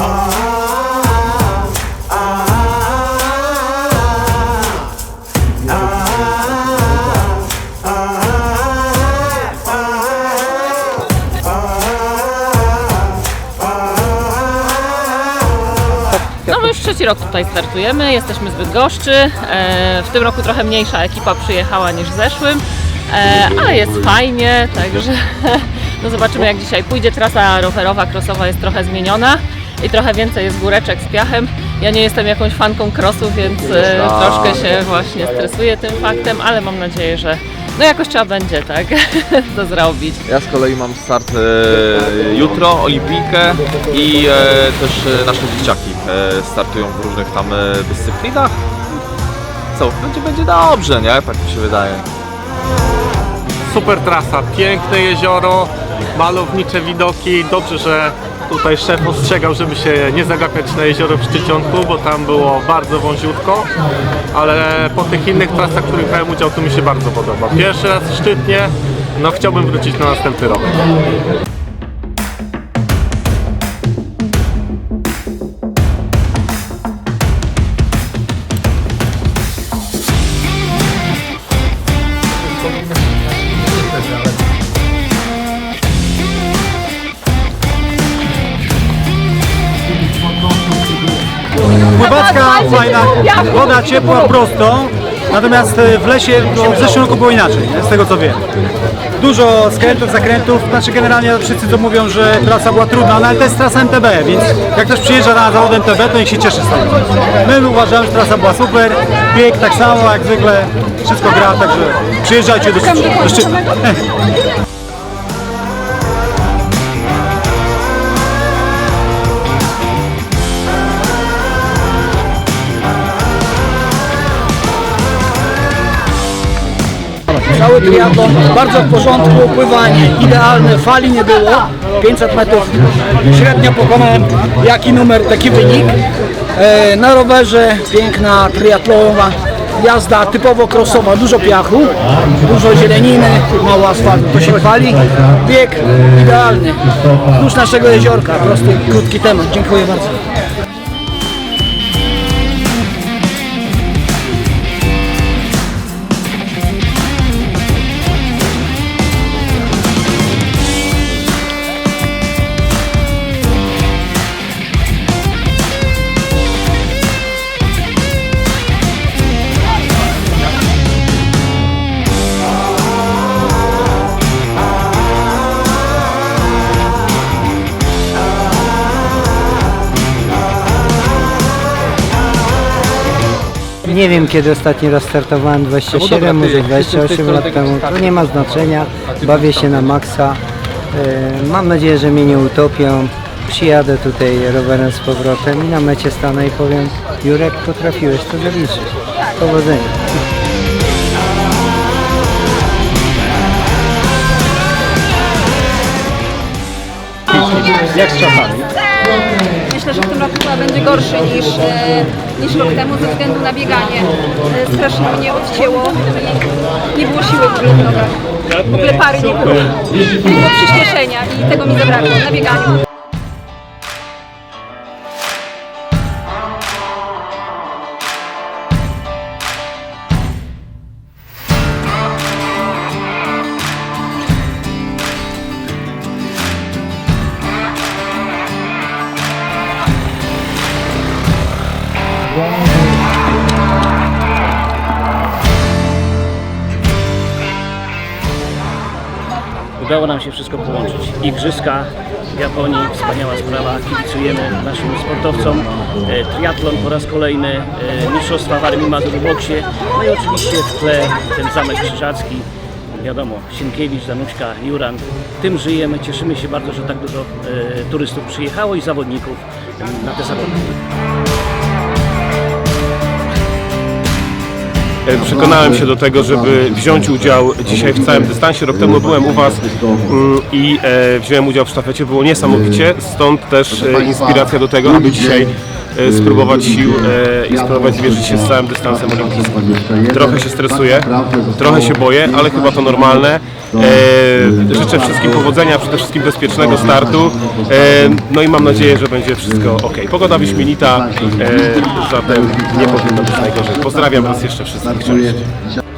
No już trzeci rok tutaj startujemy, jesteśmy z Bydgoszczy. E, w tym roku trochę mniejsza ekipa przyjechała niż w zeszłym, e, ale jest fajnie, także no zobaczymy jak dzisiaj pójdzie. Trasa rowerowa, crossowa jest trochę zmieniona i trochę więcej jest góreczek z piachem. Ja nie jestem jakąś fanką crossu, więc e, troszkę się właśnie stresuję tym faktem, ale mam nadzieję, że no jakoś trzeba będzie tak to zrobić. Ja z kolei mam start e, jutro, olimpijkę i e, też e, nasze dzieciaki e, startują w różnych tam e, dyscyplinach. Co, będzie, będzie dobrze, nie? Tak mi się wydaje. Super trasa, piękne jezioro, malownicze widoki. Dobrze, że tutaj szef ostrzegał, żeby się nie zagapiać na jezioro w Szczycionku, bo tam było bardzo wąziutko. Ale po tych innych trasach, w których brałem udział, to mi się bardzo podoba. Pierwszy raz w Szczytnie, no chciałbym wrócić na następny rok. Pływacka fajna, woda ciepła, prosto. Natomiast w lesie no, w zeszłym roku było inaczej, nie? z tego co wiem. Dużo skrętów, zakrętów, znaczy generalnie wszyscy to mówią, że trasa była trudna, no ale to jest trasa MTB, więc jak ktoś przyjeżdża na zawód MTB, to niech się cieszy z tego. My uważamy, że trasa była super, bieg tak samo, jak zwykle, wszystko gra, także przyjeżdżajcie do, do Szczytna. Cały bardzo w porządku, pływanie idealne, fali nie było. 500 metrów średnio pokonałem. Jaki numer, taki wynik. E, na rowerze piękna triatlonowa jazda typowo crossowa, dużo piachu, dużo zieleniny, mało asfaltu, to się chwali. Bieg idealny, wzdłuż naszego jeziorka, prosty, krótki temat. Dziękuję bardzo. Nie wiem kiedy ostatni raz startowałem, 27, może 28 lat temu, to nie ma znaczenia, bawię się na maksa. E, Mam nadzieję, że mnie nie utopią. Przyjadę tutaj rowerem z powrotem i na mecie stanę i powiem Jurek, potrafiłeś to zaliczyć. Powodzenia. Jak z czasami? Myślę, że w tym roku chyba będzie gorszy niż, e, niż rok temu ze względu na bieganie. E, strasznie mnie odcięło i nie było siły w ogóle w nogach. W ogóle pary nie było. Było przyspieszenia i tego mi zabrakło na bieganiu. Udało nam się wszystko połączyć. Igrzyska w Japonii, wspaniała sprawa, kibicujemy naszym sportowcom. E, triatlon po raz kolejny, e, mistrzostwa w Armii Mazur w boksie. No i oczywiście w tle ten Zamek Krzyżacki. Wiadomo, Sienkiewicz, Danuśka, Juran. Tym żyjemy, cieszymy się bardzo, że tak dużo e, turystów przyjechało i zawodników e, na te zawody. Przekonałem się do tego, żeby wziąć udział dzisiaj w całym dystansie. Rok temu byłem u Was mm, i e, wziąłem udział w sztafecie. Było niesamowicie, stąd też e, inspiracja do tego, aby dzisiaj e, spróbować sił e, i spróbować zmierzyć się z całym dystansem olimpijskim. Trochę się stresuję, trochę się boję, ale chyba to normalne. E, życzę wszystkim powodzenia, przede wszystkim bezpiecznego startu. No i mam nadzieję, że będzie wszystko ok. Pogoda wyśmienita, zatem nie powinno być najgorzej. Pozdrawiam Was jeszcze wszystkich. Cześć.